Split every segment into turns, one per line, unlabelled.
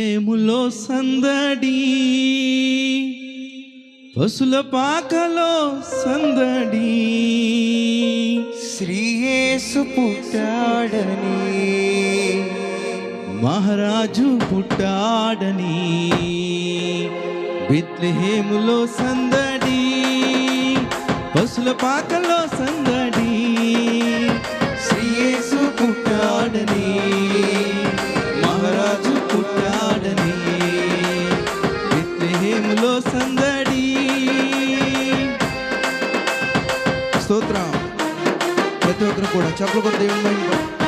ఏములో సందడి పశుల పాకలో సందడి.
శ్రీయేసు పుట్టాడని.
మహారాజు పుట్టాడని. బిత్లెహేములో సందడి పశుల పాకలో Chaplo con David Maimbo.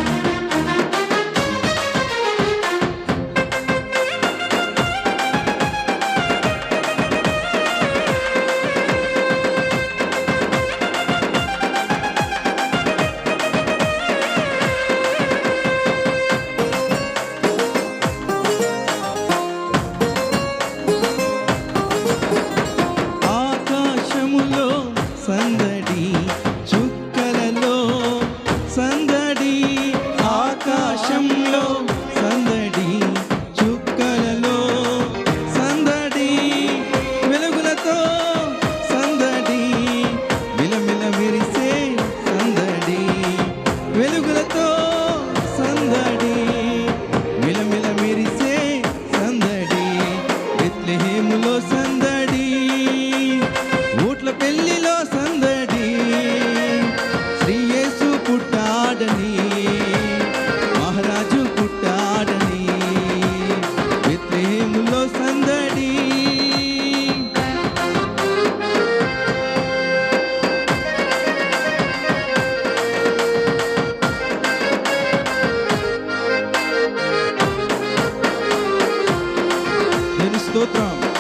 స్తోత్రం.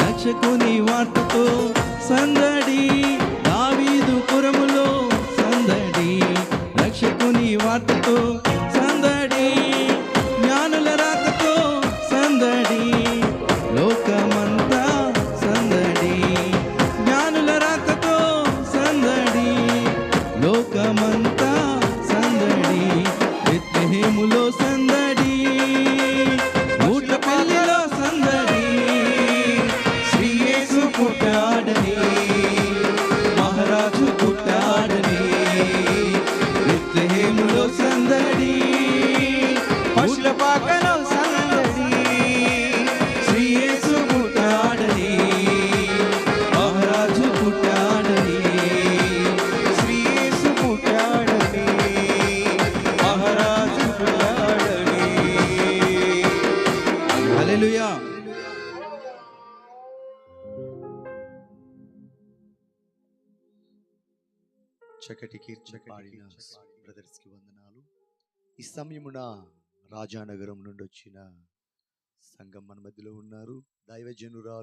రక్షకుని వార్తతో సందడి. దావీదు పురములో సందడి రక్షకుని వార్తతో
చక్కటి కీర్తన పాడిన బ్రదర్స్కి వందనాలు. ఈ సమయమున రాజానగరం నుండి వచ్చిన సంఘం మన మధ్యలో ఉన్నారు. దైవజనురాలు